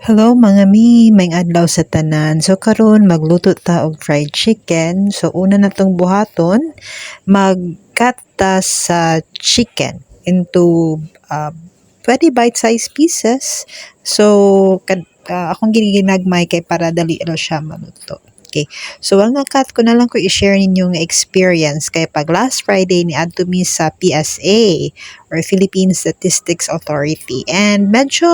Hello mga mi, may adlaw sa tanan. So karon magluto ta og fried chicken. So una natong buhaton, mag-cut ta sa chicken into uh, 20 bite-sized pieces. So kad, uh, akong giniginagmay kay para dali ra siya maluto. Okay. So ang cut ko na lang ko i-share ninyo nga experience kay pag last Friday ni adto mi sa PSA or Philippine Statistics Authority. And medyo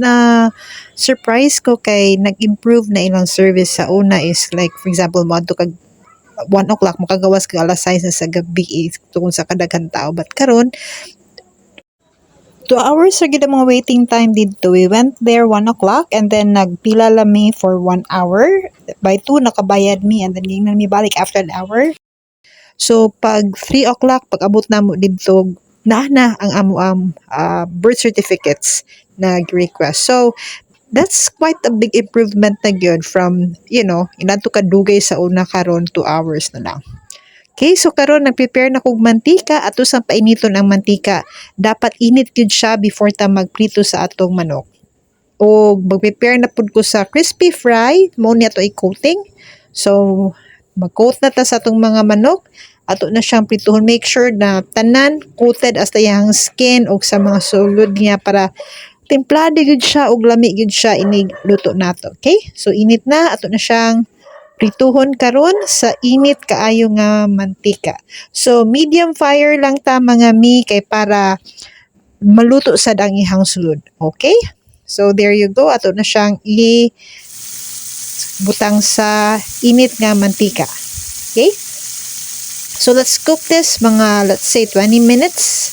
na surprise ko kay nag-improve na ilang service. Sa una is like for example mo kag 1 o'clock makagawas ka alas 6 na sa gabi eh, tungkol sa kadaghan tao. But karon 2 hours ra gid mga waiting time dito. We went there 1 o'clock and then nagpila lami for 1 hour. By 2 nakabayad mi and then gingnan mi balik after an hour. So pag 3 o'clock pag abot na mo dito na na ang amo am uh, birth certificates nag-request. So that's quite a big improvement na gyud from, you know, inato ka dugay sa una karon 2 hours na lang. Okay, so karon nag-prepare na kog mantika ato sa painiton ang mantika. Dapat init gyud siya before ta magprito sa atong manok. O mag-prepare na pud ko sa crispy fry, mo ni ato i-coating. So mag-coat na ta sa atong mga manok. Ato na siyang prituhon. Make sure na tanan coated as yung skin o sa mga sulod niya para templado gyud siya og lami gyud siya inig luto nato. Okay? So init na ato na siyang prituhon karon sa init kaayo nga mantika. So medium fire lang ta mga mi kay para maluto sad ang ihang sulod. Okay? So there you go. Ato na siyang i butang sa init nga mantika. Okay? So let's cook this mga let's say 20 minutes.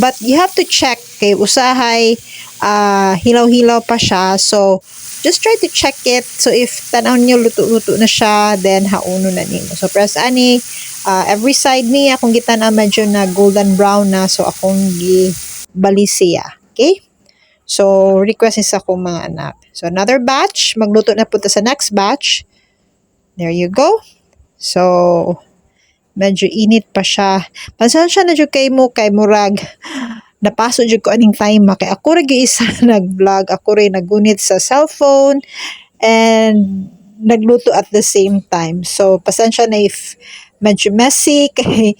But you have to check kay usahay uh, hilaw-hilaw pa siya. So just try to check it. So if tanaw niyo luto-luto na siya, then hauno na nimo. So press ani uh, every side niya kung kita na medyo na golden brown na so akong gi balisiya. Okay? So request is ako mga anak. So another batch, magluto na punta sa next batch. There you go. So medyo init pa siya. Pansensya na jud kay mo kay murag napaso jud ko aning time kay ako ra isa nag-vlog ako rin nagunit sa cellphone and nagluto at the same time. So pasensya na if medyo messy kay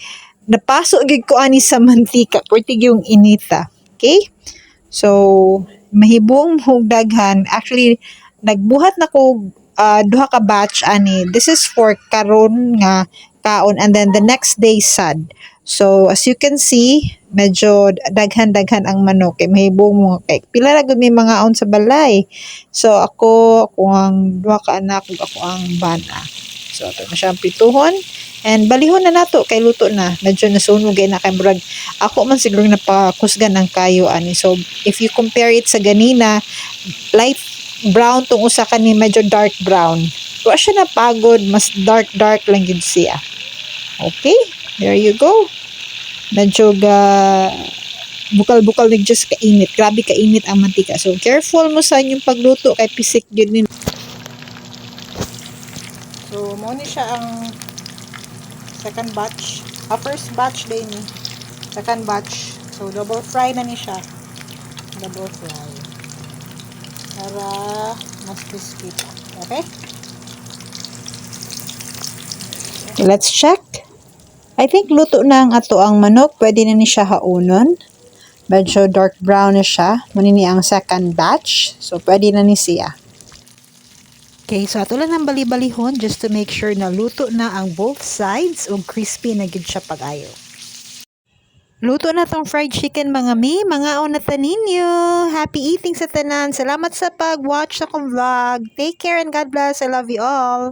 napaso gid ko ani sa mantika pertig yung inita okay? So mahibong hug daghan. Actually nagbuhat na ko uh, duha ka batch ani. This is for karon nga kaon and then the next day sad So, as you can see, medyo daghan-daghan ang manok. Kay mahibong mo kay pila gud may mga aon sa balay. So, ako, ako ang duha ka anak, ako ang bana. So, ato na siyang pituhon. And balihon na nato kay luto na. Medyo nasunog na kay murag ako man siguro napakusgan ang kayo ani. So, if you compare it sa ganina, light brown tong usa kani medyo dark brown. Wa siya na pagod, mas dark dark lang gid siya. Okay? There you go. Medyo ga bukal-bukal ni just kainit. Grabe kainit ang mantika. So, careful mo sa inyong pagluto kay pisik yun din. So, mo ni siya ang second batch. Ah, first batch din ni. Second batch. So, double fry na ni siya. Double fry. Para mas crispy. Okay? Let's check. I think luto na ang ato ang manok. Pwede na ni siya haunon. Medyo dark brown na siya. Manini ang second batch. So, pwede na ni siya. Okay, so ato lang ng bali-balihon just to make sure na luto na ang both sides ug crispy na gid siya pag-ayo. Luto na tong fried chicken mga mi, mga na ninyo. Happy eating sa tanan. Salamat sa pag-watch sa kong vlog. Take care and God bless. I love you all.